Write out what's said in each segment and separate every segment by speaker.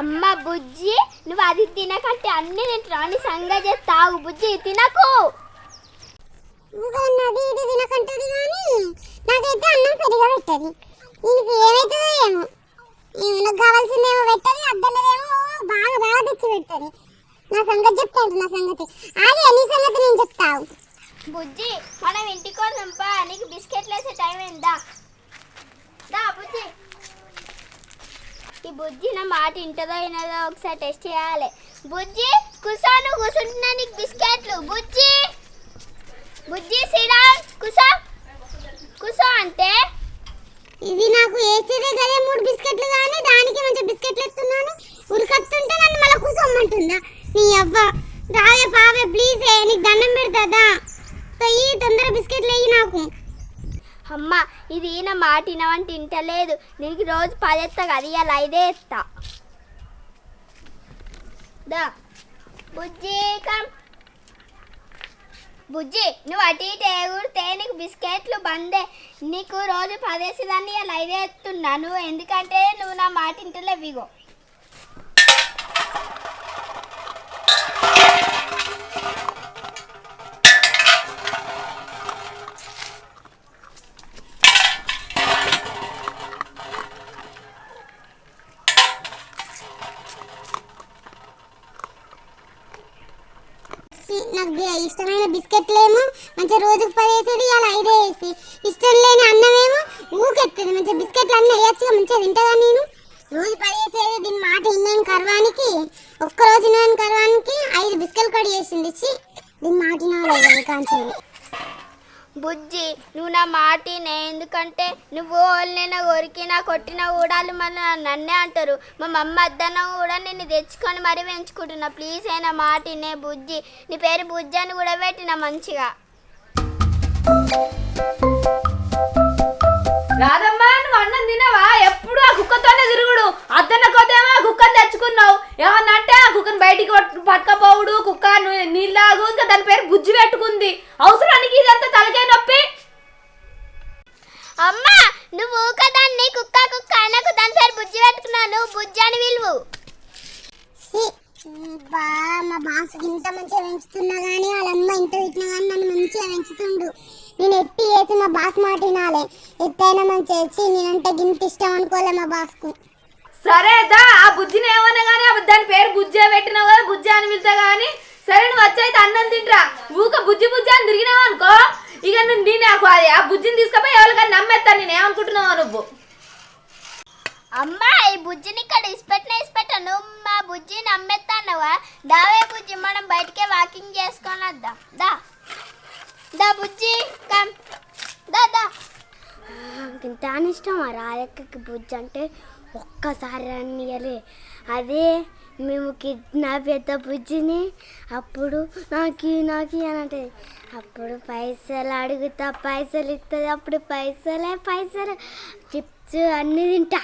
Speaker 1: అమ్మ బుజ్జి నువ్వు అది తినకంటే అన్ని నేను రాని సంగతి తాగు బుజ్జి తినకు.
Speaker 2: ఇది తినకంటది కానీ నాకైతే అన్నం సరిగా పెట్టది. దీనికి ఏమవుతుందో ఏమో. ఏమో నాకు కావాల్సిందేమో పెట్టది అద్దలేదేమో బాగా బాగా తెచ్చి పెడుతుంది. నా సంగతి చెప్తాడు నా సంగతి? సంగతి నేను చెప్తావు
Speaker 1: బుజ్జి మనం ఇంటికి నీకు బిస్కెట్లు వేసే టైం ఏందా దా బుజ్జి. ఈ బుజ్జి నా మాట ఇంటదో అయినదో ఒకసారి టెస్ట్ చేయాలి. బుజ్జి కుసా నువ్వు కూర్చుంటున్నా నీకు బిస్కెట్లు. బుజ్జి బుజ్జి సిరా కుసా. కుసా అంటే?
Speaker 2: ఇది నాకు వేసేదే కదే మూడు బిస్కెట్లు కానీ దానికి మంచి బిస్కెట్లు ఎత్తున్నాను. ఉరికత్తుంటే నన్ను మళ్ళీ కూర్చోమ్మంటుందా నీ అవ్వ. రావే పావే ప్లీజ్ నీకు దండం పెడతాదా ఈ తొందర బిస్కెట్లు వేయి నాకు.
Speaker 1: అమ్మ ఇది నా మాట వినవంటే తింటలేదు. నీకు రోజు పదేస్తా కదా ఇవాళ ఐదే ఇస్తా దా. బుజ్జి కమ్. బుజ్జి నువ్వు అటు ఇటు ఎగురితే నీకు బిస్కెట్లు బందే. నీకు రోజు పదేసేదాన్ని ఇలా ఇదే ఎత్తున్నా నువ్వు ఎందుకంటే నువ్వు నా మాట ఇంటలేవు ఇగో.
Speaker 2: ఇష్టమైన బిస్కెట్లు ఏమో మంచిగా రోజుకు పది వేసేది ఇలా ఐదే వేసి. ఇష్టం లేని అన్నం ఏమో ఊకెత్తది. మంచిగా బిస్కెట్లు అన్నీ వేయచ్చుగా మంచిగా తింటుందా నేను? రోజు పది వేసేది దీని మాట విన్నాను కర్వానికి ఒక్క రోజు విన్నాను కర్వానికి ఐదు బిస్కెట్లు కూడా చేసింది. ఇచ్చి దీని మాట వినాలి
Speaker 1: బుజ్జి నువ్వు నా మాటినే. ఎందుకంటే నువ్వు వాళ్ళనైనా కొరికినా కొట్టినా కూడా మన నన్నే అంటారు. మా మమ్మ అద్దన్న కూడా నిన్ను తెచ్చుకొని మరీ పెంచుకుంటున్నా. ప్లీజ్ అయినా మాటినే బుజ్జి. నీ పేరు బుజ్జి అని కూడా పెట్టిన మంచిగా.
Speaker 3: అద్దన్న కొద్దేమో ఆ కుక్కను తెచ్చుకున్నావు. ఏమన్నా అంటే ఆ కుక్కను బయటికి పట్టు- పట్టుకపోవుడు కుక్క నీళ్ళాగు ఇంకా దాని పేరు బుజ్జి పెట్టుకుంది. అవసరానికి ఇదంతా తలకాయ నొప్పి.
Speaker 1: అమ్మా నువ్వు కదాన్ని కుక్క కుక్క నాకు దాని పేరు బుజ్జి పెట్టుకున్నాను. బుజ్జి అని విలువు.
Speaker 2: బా మా బాస్ ఇంత మంచిగా పెంచుతున్నా కానీ వాళ్ళ అమ్మ ఇంత పెట్టినా కానీ నన్ను మంచిగా పెంచుతుండు. నేను ఎట్టి వేసి మా బాస్ మాట వినాలి. ఎత్తైనా మంచిగా వచ్చి నేనంటే గింత ఇష్టం అనుకోలే మా బాస్కు.
Speaker 3: సరే దా ఆ బుజ్జిని ఏమన్నా కానీ దాని పేరు బుజ్జే పెట్టినావు కదా బుజ్జి అని పిలుతా కానీ సరే నువ్వు వచ్చైతే అన్నం తింటరా. ఊక బుజ్జి బుజ్జి అని తిరిగినావు అనుకో ఇక నువ్వు నేను నాకు అది ఆ బుజ్జిని తీసుకపోయి ఎవరికైనా నమ్మేస్తాను నేను ఏమనుకుంటున్నావు నువ్వు?
Speaker 1: అమ్మా ఈ బుజ్జిని ఇక్కడ ఇసిపెట్టిన ఇసిపెట్ట నువ్వు మా బుజ్జిని అమ్మేస్తానవా దావే బుజ్జి మనం బయటికే వాకింగ్ చేసుకొని వద్దాం. దా. దా బుజ్జి కమ్ దా దా. ఇంత ఇష్టం ఆ రాయక్కకి బుజ్జి అంటే? ఒక్కసారి అనియలే అదే మేము కిడ్నాప్ చేద్దాం బుజ్జిని. అప్పుడు నాకు నాకు అని అంటే అప్పుడు పైసలు అడుగుతా పైసలు ఇస్తుంది అప్పుడు పైసలే పైసలు. చిప్స్ అన్నీ తింటా.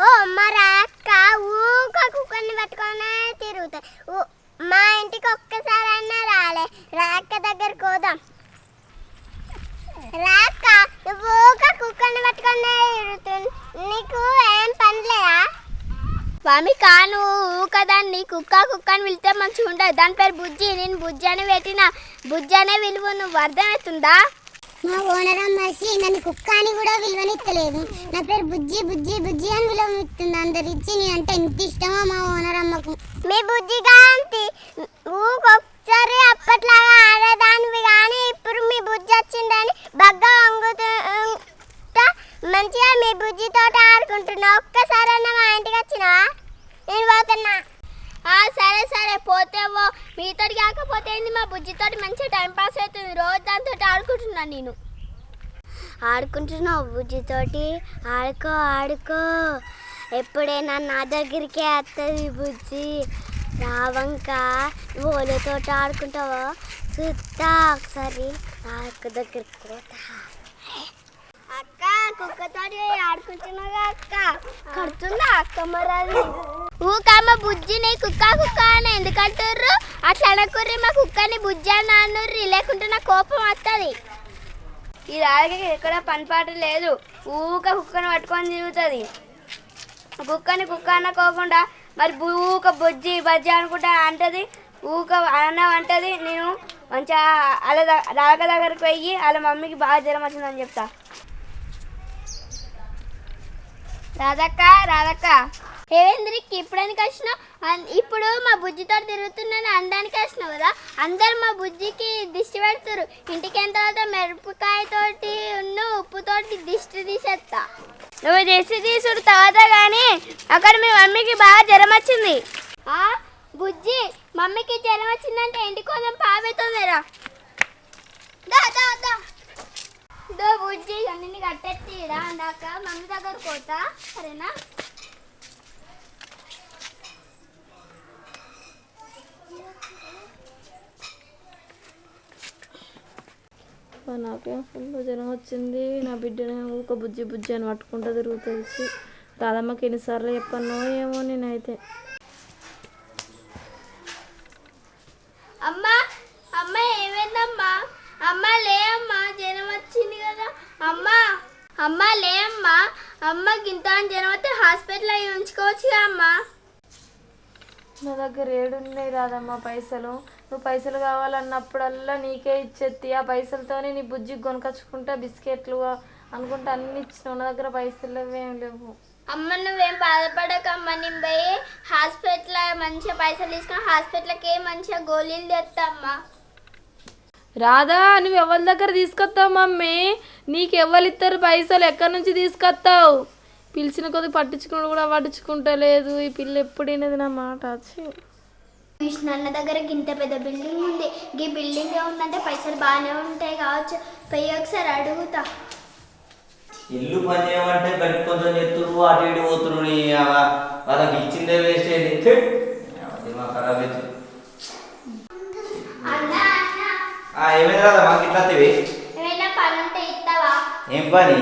Speaker 1: ఓ మరి అక్క ఊక కుక్కర్ని పట్టుకొని తిరుగుతాయి ఊ- మా ఇంటికి ఒక్కసారి అన్నా రాలే. రాక్క దగ్గర కోదాం రాక్క నువ్వు ఒక కుక్కర్ని పట్టుకొని నీకు ఏం పని లేదా? స్వామి కాను ఊకదాన్ని కుక్క కుక్క అని పిలితే మంచిగా ఉండదు దాని పేరు బుజ్జి. నేను బుజ్జి అని పెట్టిన. బుజ్జి అనే విలువ నువ్వు అర్థమవుతుందా?
Speaker 2: మా ఓనర్ అమ్మాయి నన్ను కుక్క అని కూడా విలువనిత్తలేదు. నా పేరు బుజ్జి బుజ్జి బుజ్జి అని విలువనిస్తుంది అందరు ఇచ్చి అంటే ఎంత ఇష్టమో మా ఓనర్ అమ్మకు.
Speaker 1: మీ బుజ్జి కాంతి ఊకొకసారి అప్పట్లాగా ఆడేదానివి కానీ ఇప్పుడు మీ బుజ్జి వచ్చిందని బగ్గ వంగుతూ మంచిగా మీ బుజ్జితో ఆడుకుంటున్నా. ఒక్కసారన్నా మా ఇంటికి వచ్చినావా? నేను పోతున్నా. సరే సరే పోతేవో మీతోటి కాకపోతే ఏంది? మా బుజ్జితోటి మంచిగా టైం పాస్ అవుతుంది. రోజు దాంతో ఆడుకుంటున్నాను నేను. ఆడుకుంటున్నావు బుజ్జితోటి? ఆడుకో ఆడుకో. ఎప్పుడైనా నా దగ్గరికే వస్తుంది బుజ్జి. రావంక ఓలతో ఆడుకుంటావో? చూస్తా ఒకసారి నా అక్క దగ్గరికి పోతా. అక్క కుక్కతోటి ఆడుకుంటున్నాగా అక్క? కడుతుందా అక్క మరి అది? ఊకమ్మ బుజ్జిని కుక్క కుక్క అని ఎందుకంటుర్రు అట్లా అనకుర్రి మా కుక్కని బుజ్జి అని అనుర్రి లేకుంటే నా కోపం వస్తుంది
Speaker 4: ఈ రాజకీయ ఎక్కడ పనిపాటు లేదు. ఊక కుక్కను పట్టుకొని తిరుగుతుంది. కుక్కని కుక్క అనుకోకుండా మరి ఊక బొజ్జి బజ్జి అనుకుంటా అంటది. ఊక అన్నం అంటది. నేను మంచిగా వాళ్ళ ద- రాగ దగ్గరికి పోయి వాళ్ళ మమ్మీకి బాగా జ్వరం వచ్చిందని చెప్తా.
Speaker 1: రాధక్క రాధక్క. ఏవేంద్రికి ఇప్పుడానికి వచ్చినావు? అన్- ఇప్పుడు మా బుజ్జితో తిరుగుతున్నాను అనడానికి వచ్చినావు కదా. అందరు మా బుజ్జికి దిష్టి పెడతారు ఇంటికి అయిన తర్వాత మిరపకాయతోటి ఉన్న ఉప్పుతోటి దిష్టి తీసేస్తా
Speaker 4: నువ్వు దిష్టి తీసుడు తర్వాత కానీ అక్కడ మీ మమ్మీకి బాగా జ్వరం వచ్చింది.
Speaker 1: ఆ? బుజ్జి మమ్మీకి జ్వరం వచ్చిందంటే ఇంటి కోసం పావేతుందిరా దా దా దా. దో బుజ్జి అన్ని కట్టెత్తిరా అందాక. మమ్మీ దగ్గర పోతా. సరేనా?
Speaker 3: నాకేం ఫుల్ జ్వరం వచ్చింది. నా బిడ్డనే ఒక బుజ్జి బుజ్జి అని పట్టుకుంటూ తిరుగుతుంది. రాధమ్మకి ఎన్నిసార్లు చెప్పానో ఏమో నేనైతే
Speaker 1: అమ్మా అమ్మ ఏమైందమ్మా అమ్మ లే అమ్మా జ్వరం వచ్చింది కదా అమ్మా అమ్మ లే అమ్మా అమ్మకి ఇంత జ్వరం వస్తే హాస్పిటల్ అయ్యి ఉంచుకోవచ్చుగా అమ్మా
Speaker 3: నా దగ్గర ఏడున్నాయి రాదమ్మ పైసలు. నువ్వు పైసలు కావాలన్నప్పుడల్లా నీకే ఇచ్చేత్తి. ఆ పైసలతోనే నీ బుజ్జికి కొనుకొచ్చుకుంటా బిస్కెట్లు అనుకుంటా అన్ని ఇచ్చినావు. నా దగ్గర పైసలు ఏం లేవు.
Speaker 1: అమ్మ నువ్వేం బాధపడకమ్మా నేను పోయి హాస్పిటల్ మంచిగా పైసలు తీసుకొని హాస్పిటల్కి మంచిగా గోళీలు తెస్తామ్మా
Speaker 3: రాధా నువ్వు ఎవరి దగ్గర తీసుకొస్తావు మమ్మీ? నీకు ఎవరు ఇస్తారు పైసలు ఎక్కడి నుంచి తీసుకొస్తావు? పిలిచిన కొద్ది పట్టించుకుని కూడా పట్టించుకుంటలేదు ఈ పిల్ల ఎప్పుడు వినేది నా మాట? ఛీ.
Speaker 1: విష్ణు అన్న దగ్గర ఇంత పెద్ద బిల్డింగ్ ఉంది. ఈ బిల్డింగ్ ఉందంటే పైసలు బాగానే ఉంటాయి కావచ్చు. పోయి ఒకసారి అడుగుతా.
Speaker 5: ఇల్లు పని చేయమంటే గట్టి కొంచెం చెప్తురు అటు ఇటు పోతురు వాళ్ళకి ఇచ్చిందే వేస్ట్ అయింది! దిమాగ్ ఖరాబ్ అవుతుంది.
Speaker 1: అన్న అన్న.
Speaker 5: ఆ ఏమైంది రాదా మాకు ఇట్లా ఏం పని?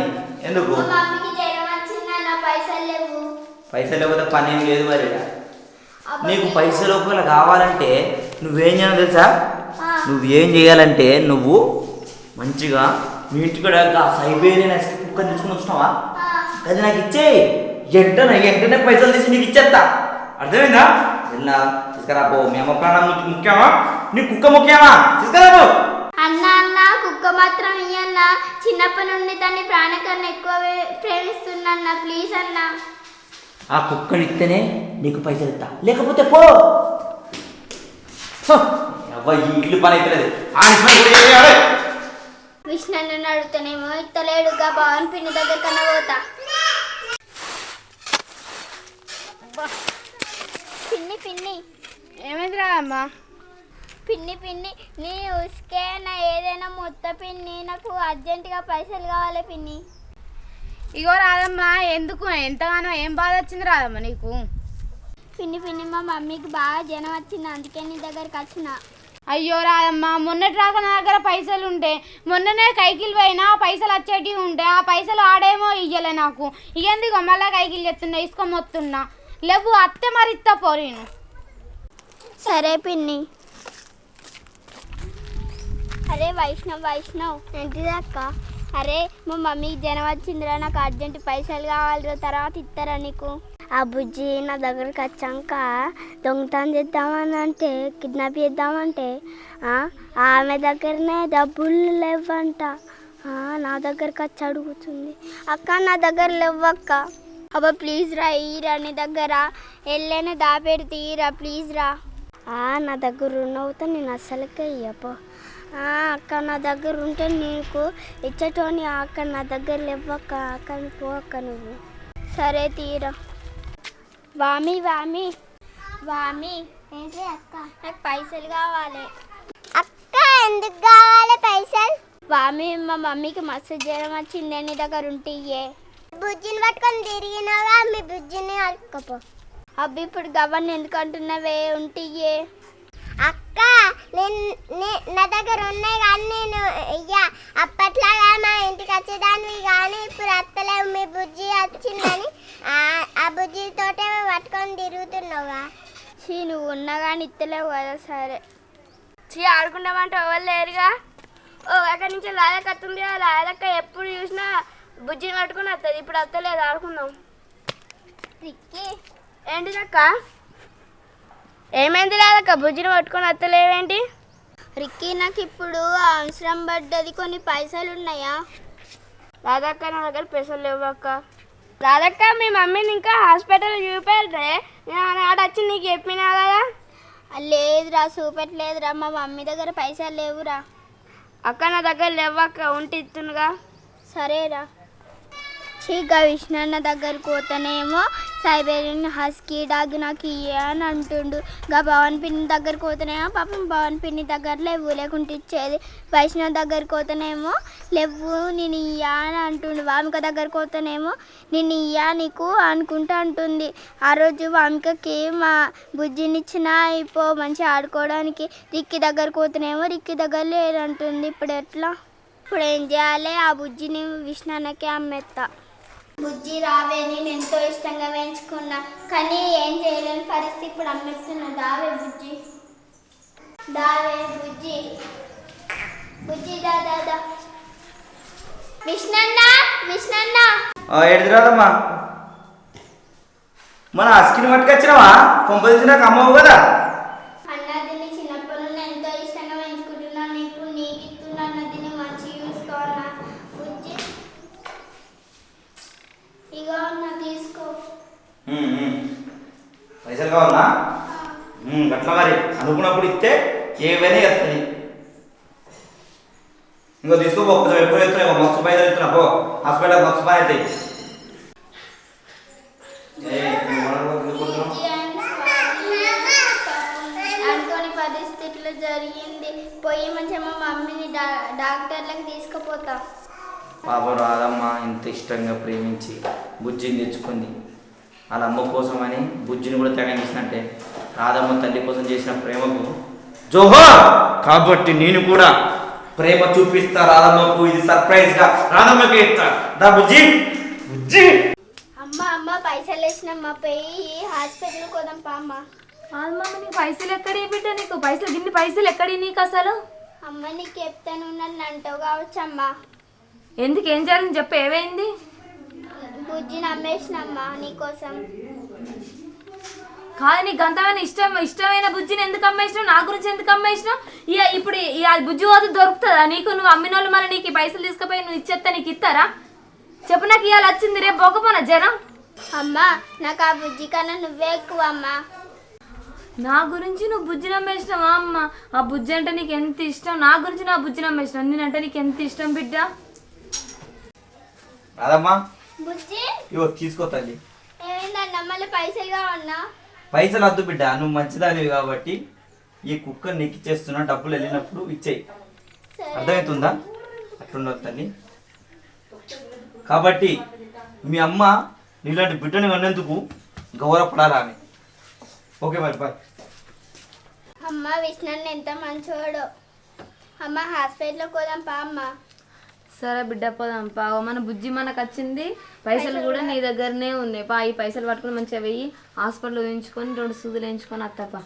Speaker 5: ఎందుకు
Speaker 1: మా మమ్మీకి జ్వరం వచ్చిందన్న పైసలు
Speaker 5: లేకపోతే పని ఏం లేదు మరి. నీకు పైసలు ఒకవేళ కావాలంటే నువ్వేం చేయాలో తెలుసా. నువ్వేం చేయాలంటే నువ్వు మంచిగా మీ ఇంటి కూడా సైబేరియన్ ఐస్ క్రీమ్ కుక్క తెచ్చుకుని వచ్చినావా? అది నాకు ఇచ్చేయి వెంటనే వెంటనే పైసలు తీసి నీకు ఇచ్చేస్తా అర్థమైందా? వెళ్ళా తీసుకురా పో. మీ అమ్మ ప్రాణం ముఖ్యమా? నీ కుక్క ముఖ్యమా? తీసుకురా పో.
Speaker 1: అన్న కుక్క మాత్రం ఇయ్యన్న. చిన్నప్పటి నుండి దాన్ని ప్రాణకన్నా ఎక్కువ ప్రేమిస్తున్నా ప్లీజ్ అన్న.
Speaker 5: ఆ కుక్కని ఇస్తేనే నీకు పైసలు ఇస్తా లేకపోతే పో! హ! అవ్వ, ఈ ఇల్లు పని అవుతలేదు?
Speaker 1: విష్ణు అన్నని అడుగుతానేమో ఇత్తలేడుగా భవన్ పిన్ని దగ్గర కన్నా పోతా పిన్ని పిన్ని.
Speaker 4: ఏమైంది రాదమ్మా
Speaker 1: పిన్ని పిన్ని నీ ఉసుకే నా ఏదైనా మొత్త పిన్ని నాకు అర్జెంటుగా పైసలు కావాలి పిన్ని.
Speaker 4: ఇగో రాదమ్మా ఎందుకు? ఎంతగానో ఏం బాధ వచ్చింది రాదమ్మా నీకు?
Speaker 1: పిన్ని పిన్ని మా మమ్మీకి బాగా జనం వచ్చింది అందుకే నీ దగ్గరికి వచ్చిన.
Speaker 4: అయ్యో రాదమ్మా మొన్నటి రాక నా దగ్గర పైసలు ఉంటే మొన్ననే కైకిలు పోయినా పైసలు వచ్చేటివి ఉంటే ఆ పైసలు ఆడేమో ఇయ్యలే నాకు. ఇయ్యందిగో మళ్ళా కైకిలు చెప్తున్నా ఇసుకొని వస్తున్నా లేవు అత్తే మరి ఇస్తా పోరీను
Speaker 1: సరే పిన్ని. అరే వైష్ణవ్ వైష్ణవ్. ఏంటిది అక్క? అరే మా మమ్మీకి జనం వచ్చిందిరా నాకు అర్జెంట్ పైసలు కావాలిరా తర్వాత ఇస్తారా నీకు. ఆ బుజ్జి నా దగ్గరికి వచ్చాక దొంగతనం చేద్దామని అంటే కిడ్నాప్ చేద్దామంటే ఆమె దగ్గరనే డబ్బులు లేవంట. నా దగ్గరకు వచ్చి అడుగుతుంది. అక్క నా దగ్గర లేవక్క అబ్బా ప్లీజ్ రా ఈరా నీ దగ్గర. వెళ్ళేనే దాపెడితే ఈరా ప్లీజ్ రా. నా దగ్గర ఉన్నవుతా నేను అస్సలకే ఇయ్యపో అక్క నా దగ్గర ఉంటే నీకు ఇచ్చటోని అక్క నా దగ్గర లేవక్క అక్క పోక నువ్వు. సరే తీరా. వామి వామి. వామి ఏంటి అక్క? నాకు పైసలు కావాలి. అక్క ఎందుకు కావాలి పైసలు? వామి మా మమ్మీకి మస్తు జ్వరం వచ్చింది నీ దగ్గర ఉంటే బుజ్జిని పట్టుకొని తిరిగినావా? మీ బుజ్జిని అడుక్కపో అబ్బి ఇప్పుడు గవర్ని ఎందుకు అంటున్నావే? ఉంటే
Speaker 2: అక్క నేను నే- దగ్గర ఉన్నాయి కానీ నేను ఇయ్యా అప్పట్లాగా మా ఇంటికి వచ్చేదాన్ని కానీ ఇప్పుడు అత్తలేవు. మీ బుజ్జి వచ్చిందని ఆ- బుజ్జితోటే పట్టుకొని తిరుగుతున్నావుగా.
Speaker 1: చీ నువ్వు ఉన్నా కానీ ఇత్తలేవు కదా సరే.
Speaker 4: చీ ఆడుకుంటామంటే ఎవరు లేరుగా? ఓ అక్కడి నుంచి లాలక్క వస్తుంది ఆ లాలక్క ఎప్పుడు చూసినా బుజ్జిని పట్టుకుని వస్తుంది ఇప్పుడు వస్తలేదు ఆడుకుందాం. ఏంటిదక్క ఏమైంది లాలక్క బుజ్జిని పట్టుకొని వస్తలేవేంటి
Speaker 1: రిక్కి నాకు ఇప్పుడు అవసరం పడ్డది కొన్ని పైసలు ఉన్నాయా?
Speaker 4: రాధక్క నా దగ్గర పైసలు లేవు అక్క. రాధక్క మీ మమ్మీని ఇంకా హాస్పిటల్ చూపెడితే నేను ఆడ వచ్చి నీకు చెప్పినా కదా?
Speaker 1: లేదురా చూపెట్టలేదురా. మా మమ్మీ దగ్గర పైసలు లేవురా.
Speaker 4: అక్క నా దగ్గర లేవక్క ఉంటే ఇస్తుందిగా
Speaker 1: సరేరా. చీగా విష్ణన్న దగ్గరికి పోతేనేమో సైబేరియన్ హస్కీ డాగ్ నాకు ఇయ్య అని అంటుండు. గా పవన్ పిన్ని దగ్గరికి పోతేనేమో పాపం పవన్ పిన్ని దగ్గర లేవు లేకుంటే ఇచ్చేది. వైష్ణవ్ దగ్గరికి పోతేనేమో లేవు నేను ఇయ్యా అని అంటుండు. వామిక దగ్గరికి పోతేనేమో నేను ఇయ్యా నీకు అనుకుంటా అంటుంది. ఆ రోజు వామికకి మా బుజ్జినిచ్చిన అయిపో మంచిగా ఆడుకోవడానికి రిక్కి దగ్గరికి పోతేనేమో రిక్కి దగ్గర లేదంటుంది ఇప్పుడు ఎట్లా? ఇప్పుడు ఏం చేయాలి ఆ బుజ్జిని విష్ణానకి అమ్మేస్తా బుజ్జి రావే ఎంతో ఇష్టంగా వేయించుకున్నా కానీ ఏం చేయలేని పరిస్థితి ఇప్పుడు అమ్మేస్తున్నా దావే బుజ్జి. దావే బుజ్జి. బుజ్జి దా దాదా విష్ణన్న విష్ణన్న.
Speaker 5: ఎడిదిరాదమ్మా మన అస్కిని పట్టుకొచ్చినావా? కొంపదీసి నాకు అమ్మవు కదా
Speaker 1: అన్న దీన్ని చిన్నప్పటి నుండి ఎంతో ఇష్టంగా పెంచుకుంటున్నాను ఇప్పుడు నీకు ఇస్తున్నాను దీన్ని మంచిగా చూసుకోవాలన్నా బుజ్జి ఇగో అన్న తీసుకో
Speaker 5: ఉమ్, ఉమ్. కావాలా? ఉమ్, గట్ల మరి. అనుకున్నప్పుడు ఇస్తే ఏవైనా ఎత్తని ఇంకో తీసుకోపో కొంచెం ఎక్కువ ఎత్తున్నాయి మస్తు పైసలు ఎత్తున్నా పో. హాస్పిటల్ మస్తు పని
Speaker 1: పరిస్థితులు జరిగింది. పోయి మంచిగా మా మమ్మీని డాక్టర్లకు తీసుకుపోతాం.
Speaker 5: పాపం రాదమ్మ ఇంత ఇష్టంగా ప్రేమించి బుజ్జిని తెచ్చుకుంది. వాళ్ళ అమ్మ కోసం అని బుజ్జిని కూడా త్యాగం చేసినట్టే. రాధమ్మ తల్లి కోసం చేసిన ప్రేమకు జోహో కాబట్టి నేను కూడా ప్రేమ చూపిస్తా రాధమ్మకు ఇది సర్ప్రైజ్గా రాధమ్మకి ఇస్తా. దా బుజ్జి! బుజ్జి!
Speaker 1: అమ్మ అమ్మ పైసలు వేసినమ్మ పోయి హాస్పిటల్ కోదాం పా అమ్మ.
Speaker 3: నీకు పైసలు ఎక్కడి బిడ్డ నీకు? పైసలు గిన్ని పైసలు ఎక్కడి నీకు అసలు?
Speaker 1: అమ్మ నీకు చెప్తాను నన్ను అంటావు కావచ్చు అమ్మ
Speaker 3: ఎందుకు ఏం జరిగింది చెప్పు ఏమైంది?
Speaker 1: బుజ్జిని అమ్మేసినమ్మ నీకోసం.
Speaker 3: కాదు నీకు అంతమైన ఇష్టం ఇష్టమైన బుజ్జిని ఎందుకు అమ్మేసినావు? నా గురించి ఎందుకు అమ్మేసినావు? ఇక ఇప్పుడు ఈ ఆ బుజ్జి పోతే దొరుకుతుందా? నీకు నువ్వు అమ్మిన వాళ్ళు మళ్ళీ నీకు పైసలు తీసుకుపోయి నువ్వు ఇచ్చేస్తా నీకు ఇస్తారా? చెప్పు నాకు ఇవాళ వచ్చింది రేపు పోకపోనా జనం?
Speaker 1: అమ్మ నాకు ఆ బుజ్జి కన్నా నువ్వే ఎక్కువ అమ్మ
Speaker 3: నా గురించి నువ్వు బుజ్జిని అమ్మేసినావా అమ్మ? ఆ బుజ్జి అంటే నీకు ఎంత ఇష్టం? నా గురించి నా బుజ్జిని అమ్మేసినావు నేనంటే నీకు ఎంత ఇష్టం బిడ్డ?
Speaker 1: బుజ్జి
Speaker 5: ఇవో తీసుకో తల్లి. పైసలు వద్దు బిడ్డ నువ్వు మంచిదానివి కాబట్టి ఈ కుక్క నీకు ఇచ్చేస్తున్నా డబ్బులు వెళ్ళినప్పుడు ఇచ్చేయి. అర్థమవుతుందా అట్లుండదు తల్లి. కాబట్టి మీ అమ్మ నీలాంటి బిడ్డని కన్నందుకు గౌరవపడాలి ఆమె ఓకే మరి బాయ్.
Speaker 1: అమ్మ విష్ణుని ఎంత మంచోడు. అమ్మ హాస్పిటల్కి పోదాం పా అమ్మ.
Speaker 3: సరే బిడ్డ పోదాం. పావు మన బుజ్జి మనకు వచ్చింది. పైసలు కూడా నీ దగ్గరనే ఉన్నాయి. పా ఈ పైసలు పట్టుకుని మంచిగా వెయ్యి. హాస్పిటల్ వేయించుకొని రెండు సూదులు వేయించుకొని అత్తప్ప.